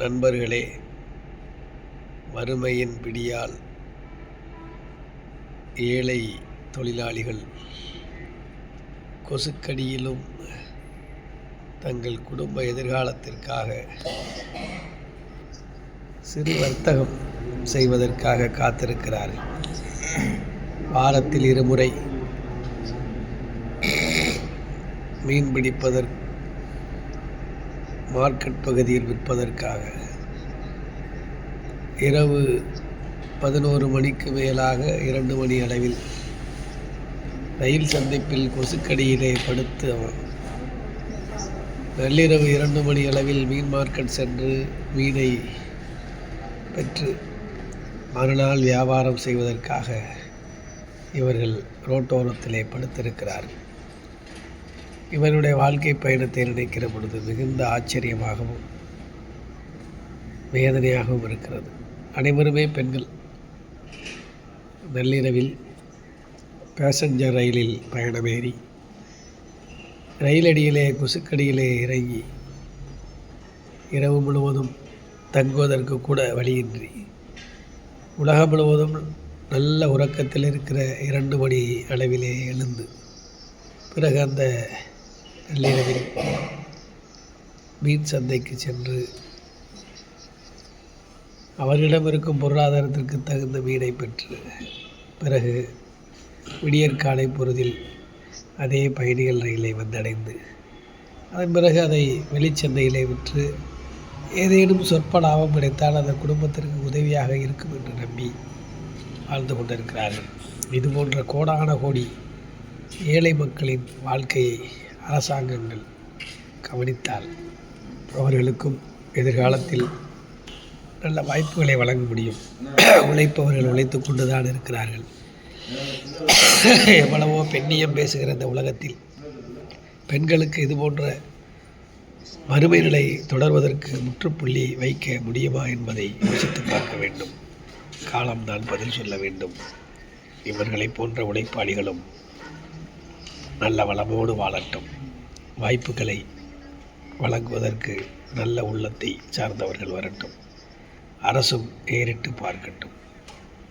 நண்பர்களே வறுமையின் பிடியால் ஏழை தொழிலாளிகள் கொசுக்கடியிலும் தங்கள் குடும்ப எதிர்காலத்திற்காக சிறு வர்த்தகம் செய்வதற்காக காத்திருக்கிறார்கள். வாரத்தில் இருமுறை மீன் பிடிப்பதற்கு மார்க்கெட் பகுதியில் விற்பதற்காக. இரவு பதினோரு மணிக்கு மேலாக இரண்டு மணி அளவில் ரயில் சந்திப்பில் கொசுக்கடியிலே படுத்து அவன். நள்ளிரவு இரண்டு மணி அளவில் மீன் மார்க்கெட் சென்று மீனை பெற்று மறுநாள் வியாபாரம் செய்வதற்காக இவர்கள் ரோட்டோரத்திலே படுத்திருக்கிறார்கள். இவருடைய வாழ்க்கை பயணத்தை நினைக்கிற பொழுது மிகுந்த ஆச்சரியமாகவும் வேதனையாகவும் இருக்கிறது. அனைவருமே பெண்கள். நள்ளிரவில் பேசஞ்சர் ரயிலில் பயணமேறி ரயிலடியிலே கொசுக்கடியிலே இறங்கி இரவு முழுவதும் தங்குவதற்கு கூட வழியின்றி உலகம் முழுவதும் நல்ல உறக்கத்தில் இருக்கிற இரண்டு மணி அளவிலே எழுந்து பிறகு அந்த நள்ளிரவில் மீன் சந்தைக்கு சென்று அவர்களிடம் இருக்கும் பொருளாதாரத்திற்கு தகுந்த மீனை பெற்று பிறகு விடியற்காலை பொருதில் அதே பயணிகள் ரயிலை வந்தடைந்து அதன் பிறகு அதை வெளிச்சந்தையிலே விற்று ஏதேனும் சொற்ப லாபம் கிடைத்தால் அந்த குடும்பத்திற்கு உதவியாக இருக்கும் என்று நம்பி வாழ்ந்து கொண்டிருக்கிறார்கள். இதுபோன்ற கோடான கோடி ஏழை மக்களின் வாழ்க்கையை அரசாங்கங்கள் கவனித்தால் அவர்களுக்கும் எதிர்காலத்தில் நல்ல வாய்ப்புகளை வழங்க முடியும். உழைப்பவர்கள் உழைத்து கொண்டு தான் இருக்கிறார்கள். எவ்வளவோ பெண்ணியம் பேசுகிற இந்த உலகத்தில் பெண்களுக்கு இது போன்ற வறுமை நிலை தொடர்வதற்கு முற்றுப்புள்ளி வைக்க முடியுமா என்பதை யோசித்து பார்க்க வேண்டும். காலம்தான் பதில் சொல்ல வேண்டும். இவர்களைப் போன்ற உழைப்பாளிகளும் நல்ல வளமோடு வாழட்டும். வாய்ப்புகளை வழங்குவதற்கு நல்ல உள்ளத்தை சார்ந்தவர்கள் வரட்டும். அரசும் ஏறிட்டு பார்க்கட்டும்.